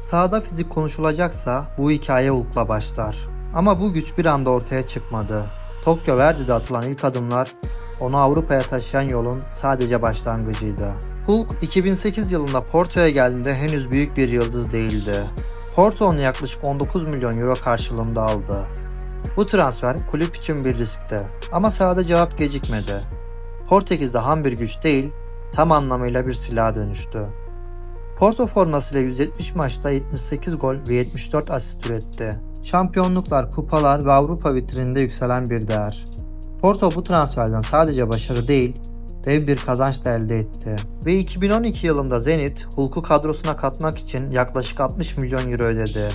Sahada fizik konuşulacaksa bu hikaye Hulk'la başlar. Ama bu güç bir anda ortaya çıkmadı. Tokyo Verdi'de atılan ilk adımlar onu Avrupa'ya taşıyan yolun sadece başlangıcıydı. Hulk 2008 yılında Porto'ya geldiğinde henüz büyük bir yıldız değildi. Porto onu yaklaşık 19 milyon euro karşılığında aldı. Bu transfer kulüp için bir riskti ama sahada cevap gecikmedi. Portekiz'de ham bir güç değil, tam anlamıyla bir silaha dönüştü. Porto formasıyla 170 maçta 78 gol ve 74 asist üretti. Şampiyonluklar, kupalar ve Avrupa vitrininde yükselen bir değer. Porto bu transferden sadece başarı değil, dev bir kazanç da elde etti. Ve 2012 yılında Zenit, Hulk'u kadrosuna katmak için yaklaşık 60 milyon euro ödedi.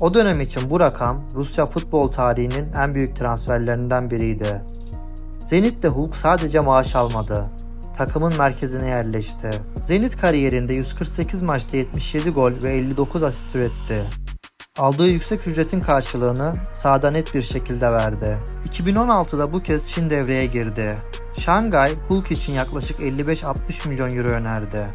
O dönem için bu rakam Rusya futbol tarihinin en büyük transferlerinden biriydi. Zenit'te Hulk sadece maaş almadı. Takımın merkezine yerleşti. Zenit kariyerinde 148 maçta 77 gol ve 59 asist üretti. Aldığı yüksek ücretin karşılığını sahada net bir şekilde verdi. 2016'da bu kez Çin devreye girdi. Şangay Hulk için yaklaşık 55-60 milyon euro önerdi.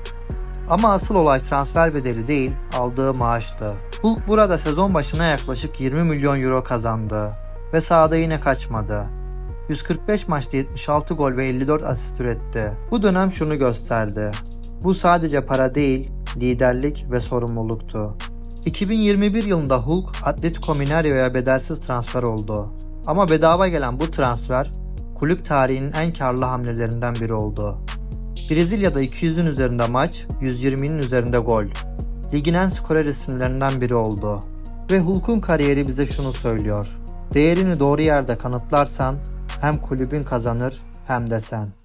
Ama asıl olay transfer bedeli değil, aldığı maaştı. Hulk burada sezon başına yaklaşık 20 milyon euro kazandı ve sahada yine kaçmadı. 145 maçta 76 gol ve 54 asist üretti. Bu dönem şunu gösterdi. Bu sadece para değil, liderlik ve sorumluluktu. 2021 yılında Hulk Atletico Mineiro'ya bedelsiz transfer oldu. Ama bedava gelen bu transfer kulüp tarihinin en karlı hamlelerinden biri oldu. Brezilya'da 200'ün üzerinde maç, 120'nin üzerinde gol. Ligin en skorer isimlerinden biri oldu. Ve Hulk'un kariyeri bize şunu söylüyor. Değerini doğru yerde kanıtlarsan hem kulübün kazanır hem de sen.